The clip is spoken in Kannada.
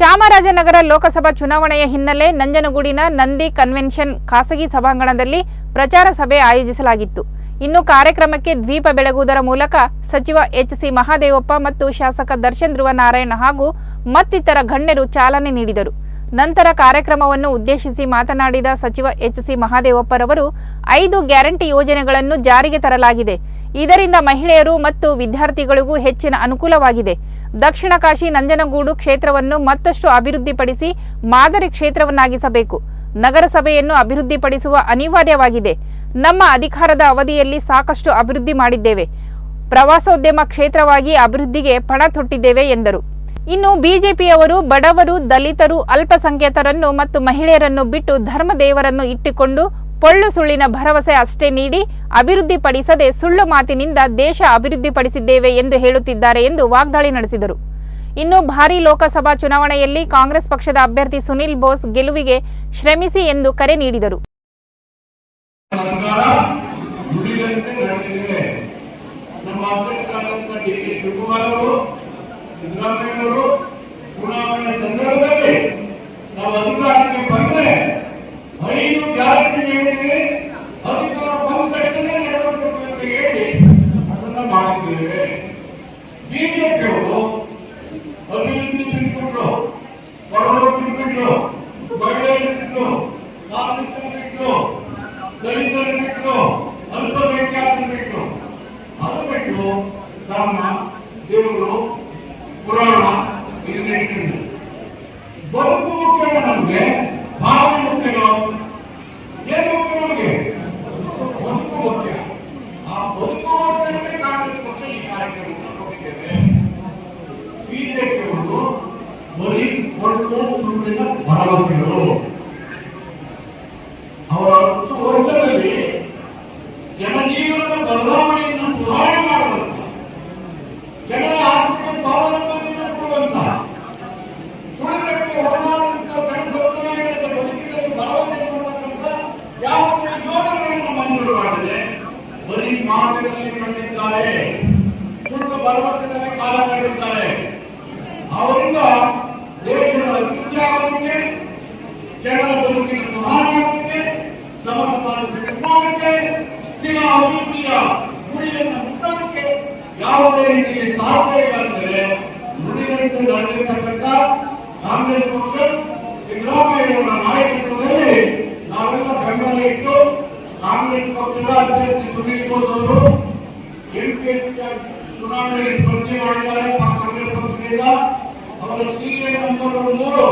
ಚಾಮರಾಜನಗರ ಲೋಕಸಭಾ ಚುನಾವಣೆಯ ಹಿನ್ನೆಲೆ ನಂಜನಗೂಡಿನ ನಂದಿ ಕನ್ವೆನ್ಷನ್ ಖಾಸಗಿ ಸಭಾಂಗಣದಲ್ಲಿ ಪ್ರಚಾರ ಸಭೆ ಆಯೋಜಿಸಲಾಗಿತ್ತು. ಇನ್ನು ಕಾರ್ಯಕ್ರಮಕ್ಕೆ ದ್ವೀಪ ಬೆಳಗುವುದರ ಮೂಲಕ ಸಚಿವ ಎಚ್ ಸಿ ಮಹಾದೇವಪ್ಪ ಮತ್ತು ಶಾಸಕ ದರ್ಶನ್ ಧ್ರುವ ನಾರಾಯಣ ಹಾಗೂ ಮತ್ತಿತರ ಗಣ್ಯರು ಚಾಲನೆ ನೀಡಿದರು. ನಂತರ ಕಾರ್ಯಕ್ರಮವನ್ನು ಉದ್ದೇಶಿಸಿ ಮಾತನಾಡಿದ ಸಚಿವ ಎಚ್ ಸಿ ಮಹಾದೇವಪ್ಪರವರು, ಐದು ಗ್ಯಾರಂಟಿ ಯೋಜನೆಗಳನ್ನು ಜಾರಿಗೆ ತರಲಾಗಿದೆ. ಇದರಿಂದ ಮಹಿಳೆಯರು ಮತ್ತು ವಿದ್ಯಾರ್ಥಿಗಳಿಗೂ ಹೆಚ್ಚಿನ ಅನುಕೂಲವಾಗಿದೆ. ದಕ್ಷಿಣ ಕಾಶಿ ನಂಜನಗೂಡು ಕ್ಷೇತ್ರವನ್ನು ಮತ್ತಷ್ಟು ಅಭಿವೃದ್ಧಿಪಡಿಸಿ ಮಾದರಿ ಕ್ಷೇತ್ರವನ್ನಾಗಿಸಬೇಕು. ನಗರಸಭೆಯನ್ನು ಅಭಿವೃದ್ಧಿಪಡಿಸುವ ಅನಿವಾರ್ಯವಾಗಿದೆ. ನಮ್ಮ ಅಧಿಕಾರದ ಅವಧಿಯಲ್ಲಿ ಸಾಕಷ್ಟು ಅಭಿವೃದ್ಧಿ ಮಾಡಿದ್ದೇವೆ. ಪ್ರವಾಸೋದ್ಯಮ ಕ್ಷೇತ್ರವಾಗಿ ಅಭಿವೃದ್ಧಿಗೆ ಪಣ ತೊಟ್ಟಿದ್ದೇವೆ ಎಂದರು. ಇನ್ನು ಬಿಜೆಪಿಯವರು ಬಡವರು, ದಲಿತರು, ಅಲ್ಪಸಂಖ್ಯಾತರನ್ನು ಮತ್ತು ಮಹಿಳೆಯರನ್ನು ಬಿಟ್ಟು ಧರ್ಮದೇವರನ್ನು ಇಟ್ಟುಕೊಂಡು ಪೊಳ್ಳು ಸುಳ್ಳಿನ ಭರವಸೆ ಅಷ್ಟೇ ನೀಡಿ ಅಭಿವೃದ್ಧಿಪಡಿಸದೆ ಸುಳ್ಳು ಮಾತಿನಿಂದ ದೇಶ ಅಭಿವೃದ್ಧಿಪಡಿಸಿದ್ದೇವೆ ಎಂದು ಹೇಳುತ್ತಿದ್ದಾರೆ ಎಂದು ವಾಗ್ದಾಳಿ ನಡೆಸಿದರು. ಇನ್ನು ಭಾರಿ ಲೋಕಸಭಾ ಚುನಾವಣೆಯಲ್ಲಿ ಕಾಂಗ್ರೆಸ್ ಪಕ್ಷದ ಅಭ್ಯರ್ಥಿ ಸುನಿಲ್ ಬೋಸ್ ಗೆಲುವಿಗೆ ಶ್ರಮಿಸಿ ಎಂದು ಕರೆ ನೀಡಿದರು. ನಮ್ಮ ಬಂದ ತಕ್ಷಣ ನೆರವೇರಿಸಬೇಕು ಅಂತ ಹೇಳಿ ಅದನ್ನ ಮಾಡಿದ್ದೇವೆ ಬಿಜೆಪಿಯವರು ಅಭಿವೃದ್ಧಿ ಬಿಟ್ಬಿಟ್ಟು ಬಡವರು ಬಿಟ್ಬಿಟ್ಟು ಮಹಿಳೆಯರು ಬಿಟ್ಟು ಕಾರ್ಮಿಕರು ಬಿಟ್ಟು ದಲಿತರು ಬಿಟ್ಟು ಅಲ್ಪಸಂಖ್ಯಾತರು ಬಿಟ್ಟು ಅದು ಬಿಟ್ಟು ದೇವರು, ಪುರಾಣ ಇದನ್ನ ಇಟ್ಟಿದ್ರು. ಬದುಕು ಮುಖ್ಯ ನಮ್ಗೆ ಭಾವನೆ ಏನು ಮುಖ್ಯ ನಮಗೆ ಬದುಕು ಮುಖ್ಯ ಆ ಬದುಕುಗೋಸ್ಕರವೇ ಕಾಂಗ್ರೆಸ್ ಪಕ್ಷ ಈ ಕಾರ್ಯಕ್ರಮವನ್ನು ಕೊಟ್ಟಿದ್ದೇವೆ ಬಿಜೆಪಿಯವರು ಬರೀ ಒಟ್ಟು ಸುಳ್ಳಿನ ಅವರ ಹತ್ತು ವರ್ಷದಲ್ಲಿ ಜನಜೀವನದ ಬದಲಾವಣೆಯನ್ನು ಸುಧಾರಣೆ ಮಾಡುವಂತ ಜನರ ಆರ್ಥಿಕ ಸ್ವಾವಲಂಬನೆಯನ್ನು ಕೊಡುವಂತ ತುಳಿತಕ್ಕೆ ಒಳಗಾದಂತ ಜನ ಸಮುದಾಯಗಳ ಬದುಕಿನಲ್ಲಿ ಭರವಸೆ ಕೊಡುವಂತ ಯಾವ ಯೋಜನೆಗಳನ್ನು ಮಂಜೂರು ಮಾಡಿದೆ. ಬರೀ ಮಾತಿನಲ್ಲಿ ಕಂಡಿದ್ದಾರೆ ಸುಳ್ಳು ಭರವಸೆಯಲ್ಲಿ ಕಾಲ ಕಳೆದಿದ್ದಾರೆ ಅವರಿಂದ ಯಾವುದೇ ರೀತಿಯ ಸಾಧನೆಗಳಾದರೆ ನುಡಿದಂತೆ ನಡೆದಿರ್ತಕ್ಕಂಥ ಕಾಂಗ್ರೆಸ್ ಪಕ್ಷ ಸಿದ್ದರಾಮಯ್ಯನವರ ನಾಯಕತ್ವದಲ್ಲಿ ನಾವೆಲ್ಲ ಬೆಂಬಲ ಇಟ್ಟು ಕಾಂಗ್ರೆಸ್ ಪಕ್ಷದ ಅಭ್ಯರ್ಥಿ ಸುನೀಲ್ ಬೋಸ್ ಅವರು ಎಂಟು ಚುನಾವಣೆಗೆ ಸ್ಪರ್ಧೆ ಮಾಡಿದ್ದಾರೆ ಕಾಂಗ್ರೆಸ್ ಪಕ್ಷದಿಂದ ಅವರ ಸೀರಿಯಲ್ ನಂಬರ್ ಮೂರು